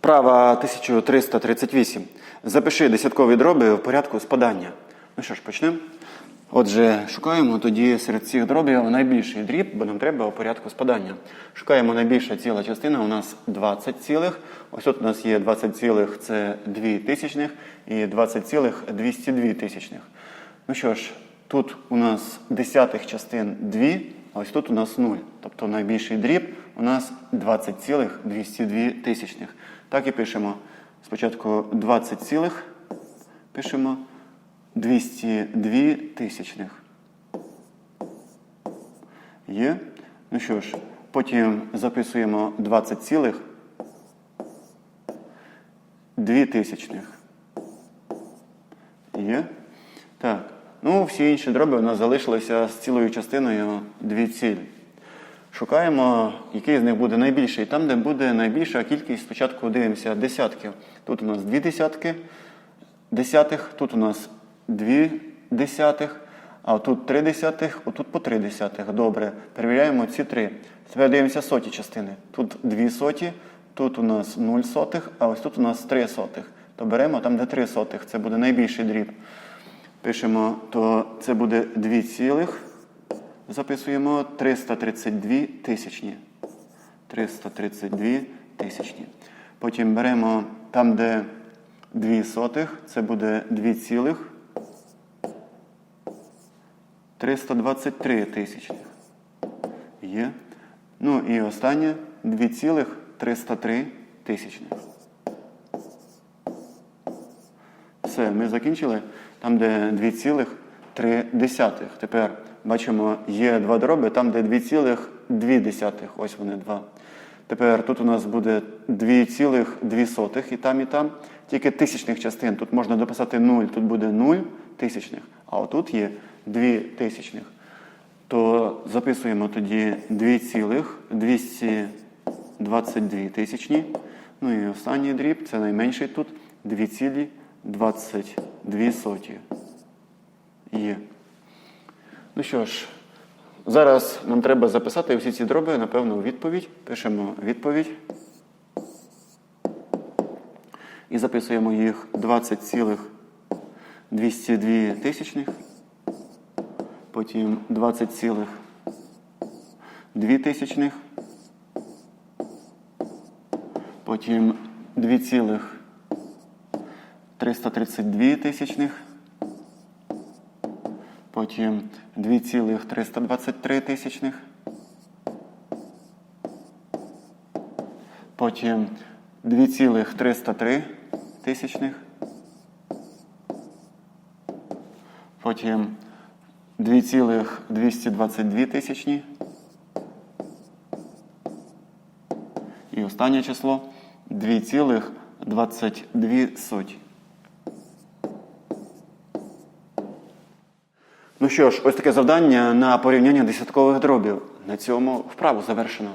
Вправа 1338. Запиши десяткові дроби в порядку спадання. Ну що ж, почнемо. Отже, шукаємо тоді серед цих дробів найбільший дріб, бо нам треба у порядку спадання. Шукаємо найбільша ціла частина, у нас 20 цілих. Ось тут у нас є 20 цілих, це 2 тисячних, і 20 цілих 202 тисячних. Ну що ж, тут у нас десятих частин 2, а ось тут у нас 0. Тобто найбільший дріб у нас 20,202 тисячних. Так і пишемо. Спочатку 20 цілих, пишемо 202 тисячних. Є. Ну що ж, потім записуємо 20 цілих 2 тисячних. Є. Так. Ну, всі інші дроби у нас залишилися з цілою частиною 2 цілі. Шукаємо, який з них буде найбільший. Там, де буде найбільша кількість, спочатку дивимося десятків. Тут у нас дві десятки десятих, тут у нас дві десятих, а тут три десятих, отут по три десятих. Добре, перевіряємо ці три. Тепер дивимося соті частини. Тут дві соті, тут у нас 0 сотих, а ось тут у нас 3 сотих. То беремо там, де 3 сотих, це буде найбільший дріб. Пишемо, то це буде 2 цілих. Записуємо 332 тисячні. 332 тисячні. Потім беремо там, де 2 сотих, це буде 2 цілих. 323 тисячних. Є. Ну і останнє 2,303 тисячних. Все, ми закінчили. Там, де 2,3. Тепер бачимо, є два дроби, там, де 2,2. Ось вони два. Тепер тут у нас буде 2,2 і там, і там. Тільки тисячних частин. Тут можна дописати 0, тут буде 0 тисячних, а отут є 2 тисячних. То записуємо тоді 2,222 тисячні. Ну і останній дріб, це найменший тут 2,22 соті. Є. Ну що ж, зараз нам треба записати всі ці дроби, напевно, у відповідь. Пишемо відповідь. І записуємо їх 20,202 тисячних. Потім 20,2 тисячних. Потім 2,332 тисячних. Потім 2,323 тисячних. Потім 2,303 тисячних. Потім 2,222 тисячні. І останнє число 2,22 соті. Що ж, ось таке завдання на порівняння десяткових дробів. На цьому вправу завершено.